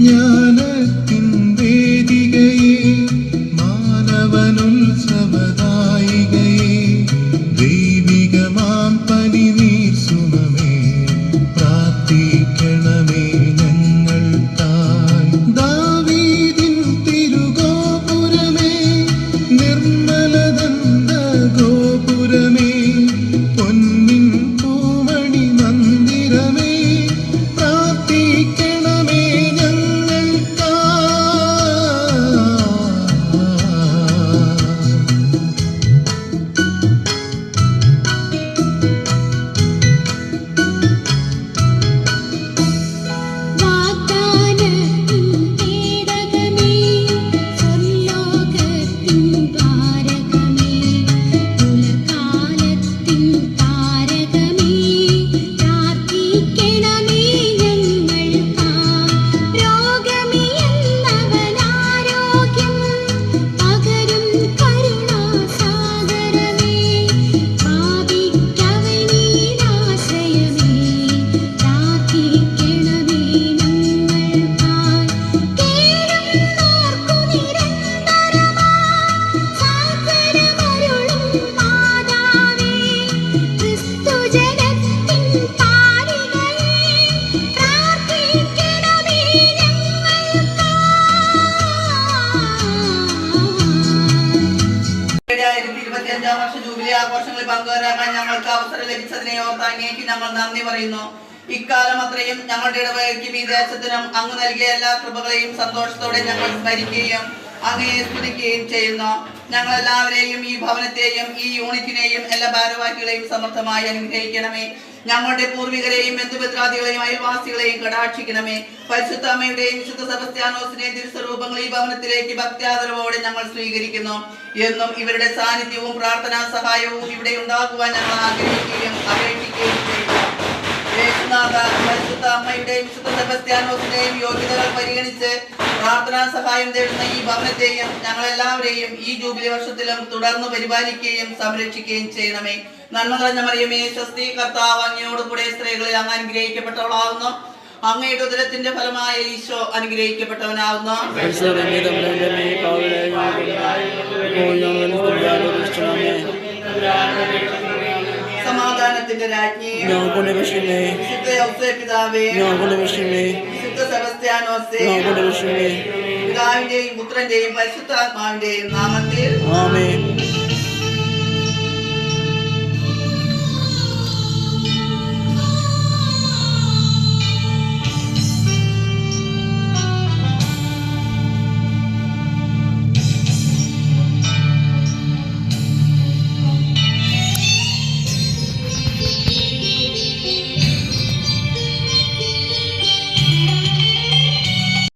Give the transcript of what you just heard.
Yeah. ഇരുപത്തിയഞ്ചാം വർഷ jubilee ആഘോഷങ്ങളിൽ പങ്കുവരാക്കാൻ ഞങ്ങൾക്ക് അവസരം ലഭിച്ചതിനെ ഓർത്ത് അങ്ങേക്ക് ഞങ്ങൾ നന്ദി പറയുന്നു. ഇക്കാലം അത്രയും ഞങ്ങളുടെ ഇടവകയ്ക്കും ഈ ദേശത്തിനും അങ്ങ് നൽകിയ എല്ലാ കൃപകളെയും സന്തോഷത്തോടെ ഞങ്ങൾ സ്മരിക്കുകയും അങ്ങയെ സ്തുതിക്കുകയും ചെയ്യുന്നു. ഞങ്ങൾ എല്ലാവരെയും ഈ ഭവനത്തെയും ഈ യൂണിറ്റിനെയും എല്ലാ ഭാരവാഹികളെയും സമർത്ഥമായി അനുഗ്രഹിക്കണമേ. ഞങ്ങളുടെ പൂർവികരെയും ബന്ധുപത്രാദികളെയും അയൽവാസികളെയും കടാക്ഷിക്കണമേ. പരിശുദ്ധ അമ്മയുടെയും വിശുദ്ധ സെബസ്ത്യാനോസിന്റെയും തിരുസ്വരൂപങ്ങൾ ഈ ഭവനത്തിലേക്ക് ഭക്ത്യാദരവോടെ ഞങ്ങൾ സ്വീകരിക്കുന്നു. എന്നും ഇവരുടെ സാന്നിധ്യവും പ്രാർത്ഥനാ സഹായവും ഇവിടെ ഉണ്ടാകുവാൻ ഞങ്ങൾ ആഗ്രഹിക്കുകയും അപേക്ഷിക്കുകയും ചെയ്യുന്നു. പരിശുദ്ധ അമ്മയുടെയും വിശുദ്ധ സെബസ്ത്യാനോസിന്റെയും യോഗ്യതകൾ പരിഗണിച്ച് പ്രാർത്ഥനാ സഹായം തേടുന്ന ഈ ഭവനത്തെയും ഞങ്ങളെല്ലാവരെയും ഈ ജൂബിലി വർഷത്തിലും തുടർന്ന് പരിപാലിക്കുകയും സംരക്ഷിക്കുകയും ചെയ്യണമേ. നന്മ നിറഞ്ഞ മറിയമേ സ്വസ്തി കർത്താവ് അങ്ങയോട് കൂടെ സ്ത്രീകളിൽ അങ്ങ് അനുഗ്രഹിക്കപ്പെട്ടവളാവുന്നു. അങ്ങയുടെ ഉദരത്തിന്റെ ഫലമായ ഈശോ അനുഗ്രഹിക്കപ്പെട്ടവനാവുന്നു. സമാധാനത്തിന്റെ രാജ്ഞി. വിഷയമേ പിതാവേ. വിഷയമേ വിഷയമേ പിതാവിന്റെയും പുത്രന്റെയും പരിശുദ്ധാത്മാവിന്റെയും നാമത്തിൽ ആമേൻ.